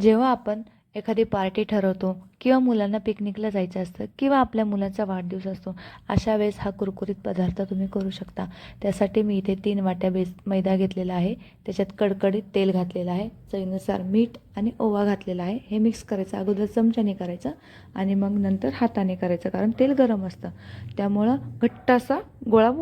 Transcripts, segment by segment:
जेव्हा आपण एखादी पार्टी ठरवतो किंवा मुलांना पिकनिकला जायचं असतं किंवा आपल्या मुलाचा वाढदिवस असतो अशा वेळेस हा कुरकुरीत पदार्थ तुम्ही करू शकता. त्यासाठी मी इथे तीन वाट्या बेस मैदा घेतलेला आहे. त्याच्यात कडकडीत तेल घातलेलं आहे. चवीनुसार मीठ आणि ओवा घातलेला आहे. हे मिक्स करायचं. अगोदर चमच्याने करायचं आणि मग नंतर हाताने करायचं कारण तेल गरम असतं. त्यामुळं घट्ट असा गोळा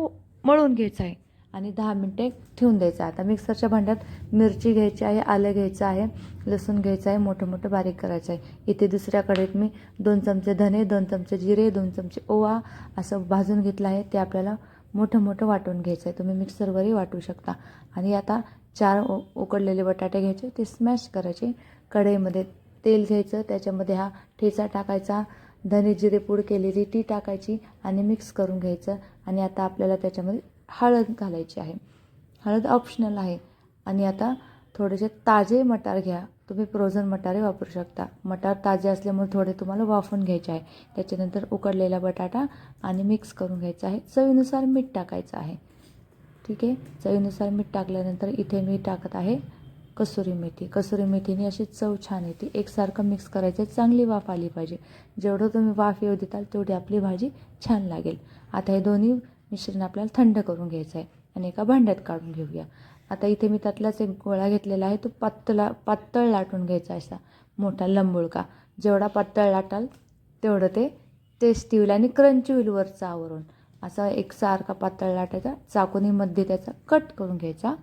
मळून घ्यायचा आहे. आणि दहा मिनटे ठेवून द्यायचं. आता मिक्सरच्या भांड्यात मिरची घ्यायची आहे आलं घ्यायचं आहे लसूण घ्यायचं आहे मोठं मोठं बारीक करायचं आहे. इथे दुसऱ्या कडेत मी दोन चमचे धने दोन चमचे जिरे दोन चमचे ओवा असं भाजून घेतलं आहे. ते आपल्याला मोठं मोठं वाटून घ्यायचं आहे. तुम्ही मिक्सरवरही वाटू शकता. आणि आता चार उ उकडलेले बटाटे घ्यायचे. ते स्मॅश करायचे. कढईमध्ये तेल घ्यायचं. त्याच्यामध्ये हा ठेचा टाकायचा. धने जिरे पूड केलेली ती टाकायची आणि मिक्स करून घ्यायचं. आणि आता आपल्याला त्याच्यामध्ये हळद घालायची आहे. हळद ऑप्शनल आहे. आणि आता थोडेसे ताजे मटार घ्या. तुम्ही फ्रोझन मटारे वापरू शकता. मटार ताजे असल्यामुळे थोडे तुम्हाला वाफून घ्यायचे आहे. त्याच्यानंतर उकडलेला बटाटा आणि मिक्स करून घ्यायचा आहे. चवीनुसार मीठ टाकायचं आहे. ठीक आहे? चवीनुसार मीठ टाकल्यानंतर इथे मी टाकत आहे कसुरी मेथी. कसुरी मेथीने अशी चव छान येते. एकसारखं मिक्स करायचं. चांगली वाफ आली पाहिजे. जेवढं तुम्ही वाफ येऊ देताल तेवढी आपली भाजी छान लागेल. आता हे दोन्ही मिश्रण आपल्याला थंड करून घ्यायचं आहे आणि एका भांड्यात काढून घेऊया. आता इथे मी त्यातलाच एक गोळा घेतलेला आहे तो पातळा पातळ लाटून घ्यायचा असा मोठा लंबुळका. जेवढा पातळ लाटाल तेवढं ते टेस्टी होईल आणि क्रंची होईल वरचा आवरून असा एक सारखा पातळ लाटायचा चाकुनीमध्ये त्याचा कट करून घ्यायचा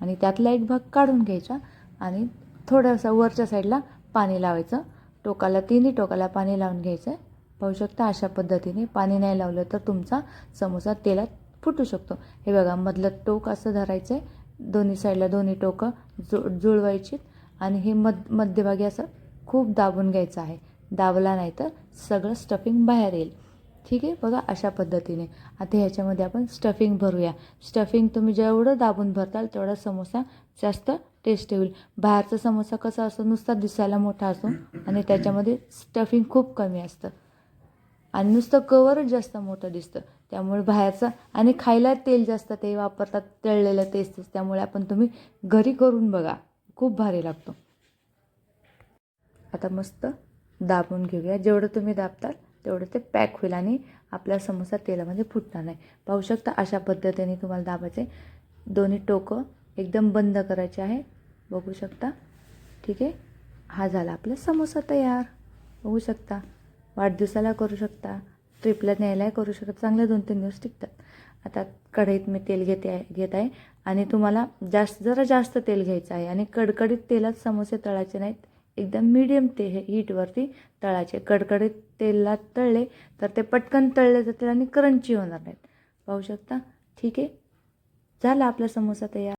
आणि त्यातला एक भाग काढून घ्यायचा आणि थोडासा वरच्या साईडला पाणी लावायचं. टोकाला तिन्ही टोकाला पाणी लावून घ्यायचं आहे पाहू शकता अशा पद्धतीने पाणी नाही लावलं तर तुमचा समोसा तेलात फुटू शकतो. हे बघा मधलं टोक असं धरायचं आहे दोन्ही साईडला दोन्ही टोकं जु जुळवायची आणि हे मध मध्यभागी असं खूप दाबून घ्यायचं आहे. दाबला नाही तर सगळं स्टफिंग बाहेर येईल. ठीक आहे? बघा अशा पद्धतीने. आता ह्याच्यामध्ये आपण स्टफिंग भरूया. स्टफिंग तुम्ही जेवढं दाबून भरताल तेवढा समोसा जास्त टेस्ट होईल. बाहेरचा समोसा कसा असतो नुसता दिसायला मोठा असतो आणि त्याच्यामध्ये स्टफिंग खूप कमी असतं. आणि नुसतं कवरच जास्त मोठं दिसतं. त्यामुळे बाहेरचं आणि खायला तेल जास्त ते वापरतात तळलेलं तेच तेच. त्यामुळे आपण तुम्ही घरी करून बघा. खूप भारी लागतो. आता मस्त दाबून घेऊया. जेवढं तुम्ही दाबताल तेवढं ते पॅक होईल आणि आपला समोसा तेलामध्ये फुटणार नाही. पाहू शकता अशा पद्धतीने तुम्हाला दाबायचे. दोन्ही टोकं एकदम बंद करायचे आहे. बघू शकता. ठीक आहे? हा झाला आपला समोसा तयार. बघू शकता. वाढदिवसाला करू शकता ट्रिपला न्यायलाही करू शकता. चांगले दोन तीन दिवस टिकतात. आता कढईत मी तेल घेते आहे घेत आहे आणि तुम्हाला जास्त जरा जास्त तेल घ्यायचं आहे आणि कडकडीत तेलात समोसे तळायचे नाहीत. एकदम मीडियम ते हे हीटवरती तळायचे. कडकडीत तेलात तळले तर ते पटकन तळले जातील आणि करंची होणार नाहीत. पाहू शकता? ठीक आहे? झाला आपला समोसा तयार.